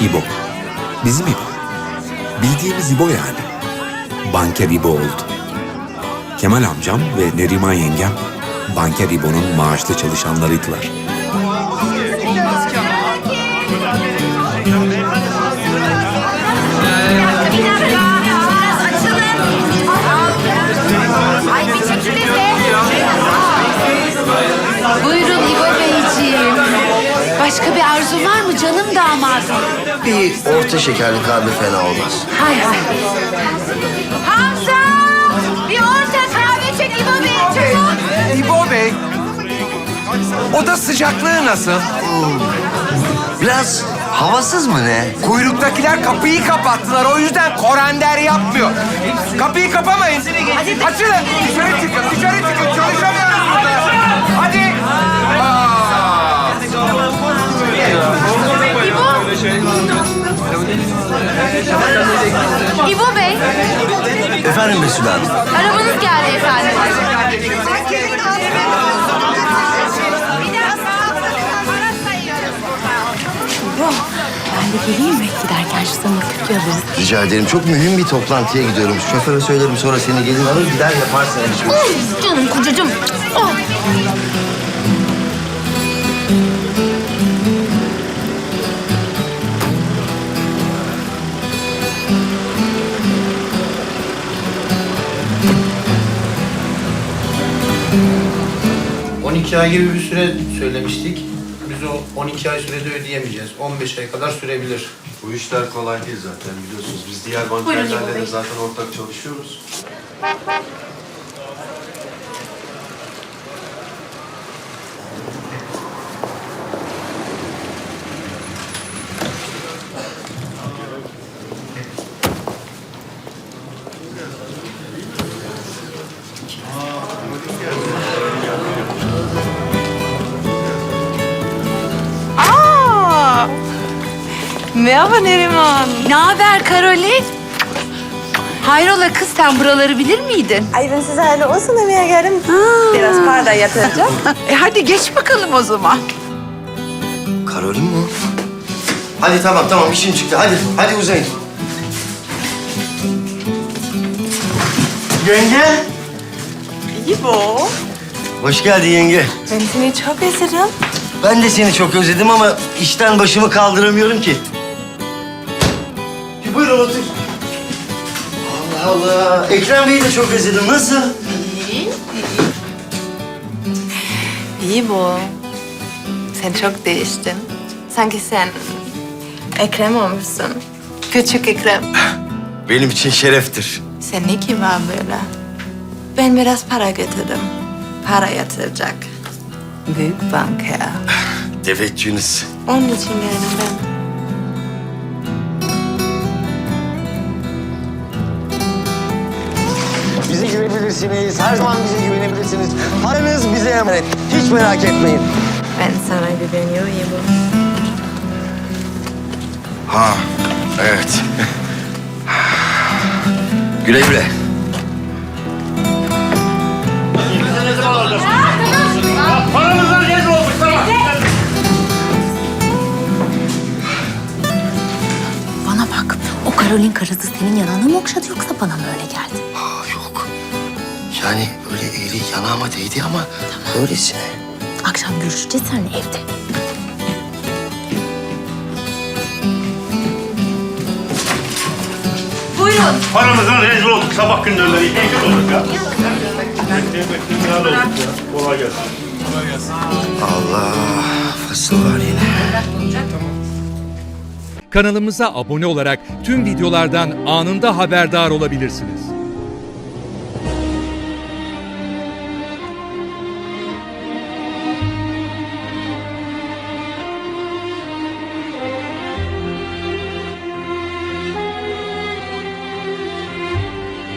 İbo. Bizim İbo. Bildiğimiz İbo yani. Banker İbo oldu. Kemal amcam ve Neriman yengem Banker İbo'nun maaşlı çalışanlarıydılar. Ay Başka bir arzu var mı canım damadım? Bir orta şekerli kahve fena olmaz. Hay hay. Hamza! Bir orta kahve çek İbo Bey çabuk. İbo Bey. Oda sıcaklığı nasıl? Biraz havasız mı ne? Kuyruktakiler kapıyı kapattılar. O yüzden korender yapmıyor. Kapıyı kapamayın. Açılın. Dışarı çıkın. Dışarı çıkın. Çalışamıyoruz Efendim Mesul abi. arabanız geldi efendim. Ben de geleyim mi? Giderken şu sana alırız. Rica ederim. Çok mühim bir toplantıya gidiyorum. Şoföre söylerim sonra seni gelir alır gider yaparsın alışveriş. Canım kocacığım. 12 ay gibi bir süre söylemiştik. Biz o 12 ay sürede ödeyemeyeceğiz. 15 ay kadar sürebilir. Bu işler kolay değil zaten biliyorsunuz. Biz diğer bankerlerle de zaten ortak çalışıyoruz. Merhaba Neriman. Ne haber Karolin? Hayrola kız sen buraları bilir miydin? Ay ben size hayırlı olsun demeye geldim. Biraz para yatıracağım. E hadi geç bakalım o zaman. Karolin mi o? Hadi tamam tamam işim çıktı. Hadi hadi uzayın. Yenge. İbo. Hoş geldin yenge. Ben seni çok özledim. Ben de seni çok özledim ama işten başımı kaldıramıyorum ki. Otur. Allah Allah. Ekrem Bey'i de çok özledim. Nasıl? İbo. Sen çok değiştin. Sanki sen Ekrem olmuşsun. Küçük Ekrem. Benim için şereftir. Sen ne ki var böyle? Ben biraz para getirdim. Para yatıracak. Büyük banka. Teveccühünüz. Onun için geldim ben. Bize güvenebilirsiniz. Her zaman bize güvenebilirsiniz. Paranız bize emanet. Hiç merak etmeyin. Ben sana güveniyorum. Ha, evet. güle güle. Bana bak. O Karolin karısı senin yanağına mı okşadı yoksa bana mı öyle geldi? Yani öyle eli yanağıma değdi ama öylesine. Akşam görüşeceğiz seninle evde. Paramızdan rezil olduk sabah gündürleri. İkinci olduk ya. Olduk ya. Kolay gelsin. Allah, fasıl var yine. Kanalımıza abone olarak tüm videolardan anında haberdar olabilirsiniz.